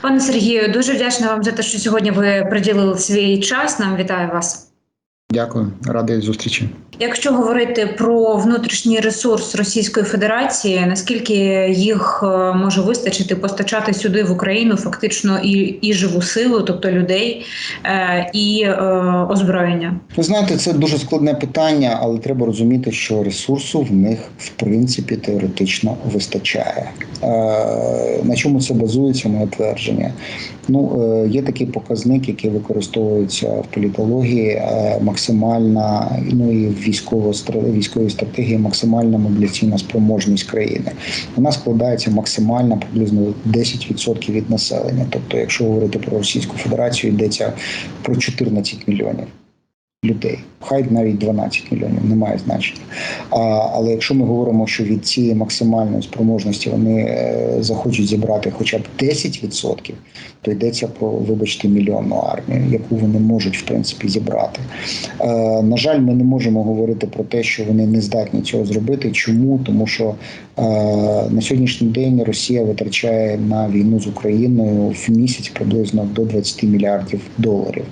Пане Сергію, дуже вдячна вам за те, що сьогодні ви приділили свій час. Нам вітаю вас. Дякую, радий зустрічі. Якщо говорити про внутрішній ресурс Російської Федерації, наскільки їх е, може вистачити постачати сюди в Україну фактично і, і живу силу, тобто людей, е, і е, озброєння? Ви знаєте, це дуже складне питання, але треба розуміти, що ресурсу в них в принципі теоретично вистачає. На чому це базується моє твердження? Ну, є такий показник, який використовується в політології, максимальна ну і військово військової стратегії максимальна мобіляційна спроможність країни. Вона складається максимально приблизно 10% від населення. Тобто, якщо говорити про Російську Федерацію, йдеться про 14 мільйонів. Людей, хай навіть 12 мільйонів, немає значення. А, але якщо ми говоримо, що від цієї максимальної спроможності вони е, захочуть зібрати хоча б 10%, то йдеться про, вибачте, мільйонну армію, яку вони можуть в принципі зібрати. Е, на жаль, ми не можемо говорити про те, що вони не здатні цього зробити. Чому? Тому що е, на сьогоднішній день Росія витрачає на війну з Україною в місяць приблизно до 20 мільярдів доларів.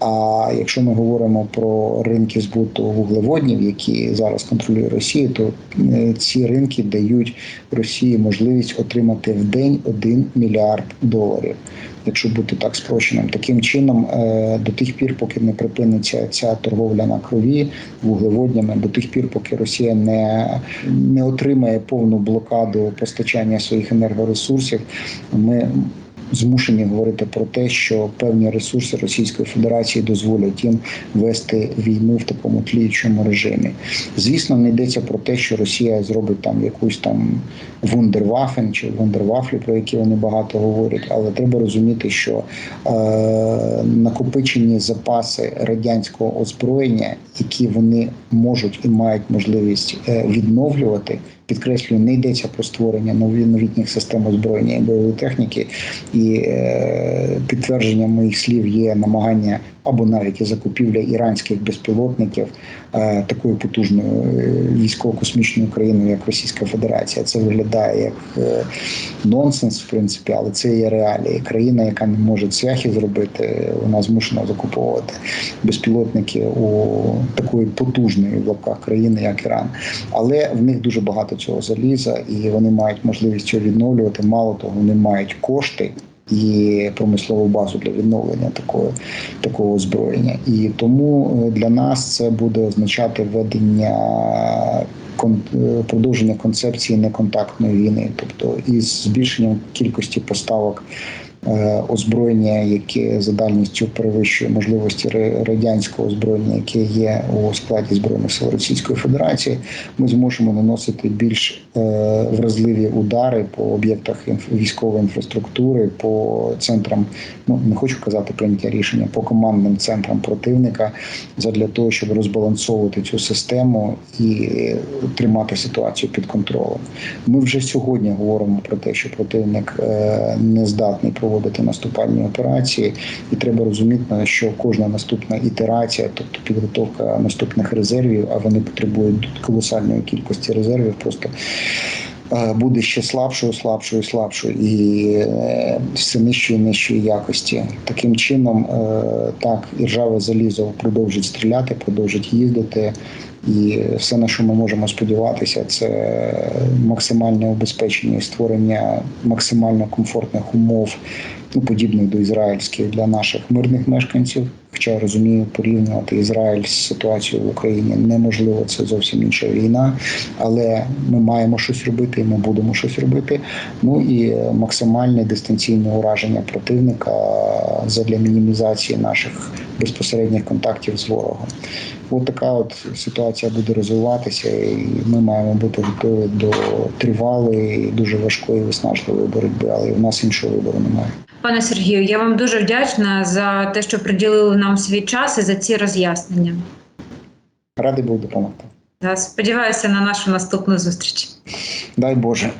А якщо ми говоримо про ринки збуту вуглеводнів, які зараз контролює Росія, то е, ці ринки дають Росії можливість отримати в день 1 мільярд доларів. Якщо бути так спрощеним, таким чином е, до тих пір, поки не припиниться ця торговля на крові вуглеводнями, до тих пір, поки Росія не, не отримає повну блокаду постачання своїх енергоресурсів, ми змушені говорити про те, що певні ресурси Російської Федерації дозволять їм вести війну в такому тліючому режимі. Звісно, не йдеться про те, що Росія зробить там якусь там вундервафен чи вундервафлі, про які вони багато говорять, але треба розуміти, що е, накопичені запаси радянського озброєння, які вони можуть і мають можливість е, відновлювати. Підкреслюю, не йдеться про створення нові новітніх систем озброєння і бойової техніки, і е, підтвердженням моїх слів є намагання або навіть і закупівля іранських безпілотників е, такою потужною е, військово-космічною країною, як Російська Федерація. Це виглядає як е, нонсенс, в принципі, але це є реалії. Країна, яка не може цвяхи зробити, вона змушена закуповувати безпілотники у такої потужної в лапках країни, як Іран. Але в них дуже багато цього заліза, і вони мають можливість цього відновлювати. Мало того, вони мають кошти. І промислову базу для відновлення такого такого озброєння, і тому е, для нас це буде означати введення продовження концепції неконтактної війни, тобто із збільшенням кількості поставок е, озброєння, яке за дальністю перевищує можливості радянського озброєння, яке є у складі збройних сил Російської Федерації, ми зможемо наносити більш е, вразливі удари по об'єктах військової інфраструктури, по центрам, ну не хочу казати прийняття рішення, по командним центрам противника, для того, щоб розбалансовувати цю систему і тримати ситуацію під контролем. Ми вже сьогодні говоримо про те, що противник е, не здатний проводити наступальні операції, і треба розуміти, що кожна наступна ітерація, тобто підготовка наступних резервів, а вони потребують колосальної кількості резервів, просто буде ще слабшою, слабшою, слабшою і е, все нижчої, нижчої якості. Таким чином, е, так і ржаве залізо продовжить стріляти, продовжить їздити. І все, на що ми можемо сподіватися, це максимальне убезпечення і створення максимально комфортних умов, ну подібних до ізраїльських для наших мирних мешканців. Хоча розумію, порівнювати Ізраїль з ситуацією в Україні неможливо, це зовсім інша війна. Але ми маємо щось робити, і ми будемо щось робити. Ну і максимальне дистанційне ураження противника задля мінімізації наших безпосередніх контактів з ворогом. От така от ситуація буде розвиватися, і ми маємо бути готові до тривалої, дуже важкої виснажливої боротьби, але в нас іншого вибору немає. Пане Сергію, я вам дуже вдячна за те, що приділили нам свій час і за ці роз'яснення. Радий був допомогти. Сподіваюся на нашу наступну зустріч. Дай Боже.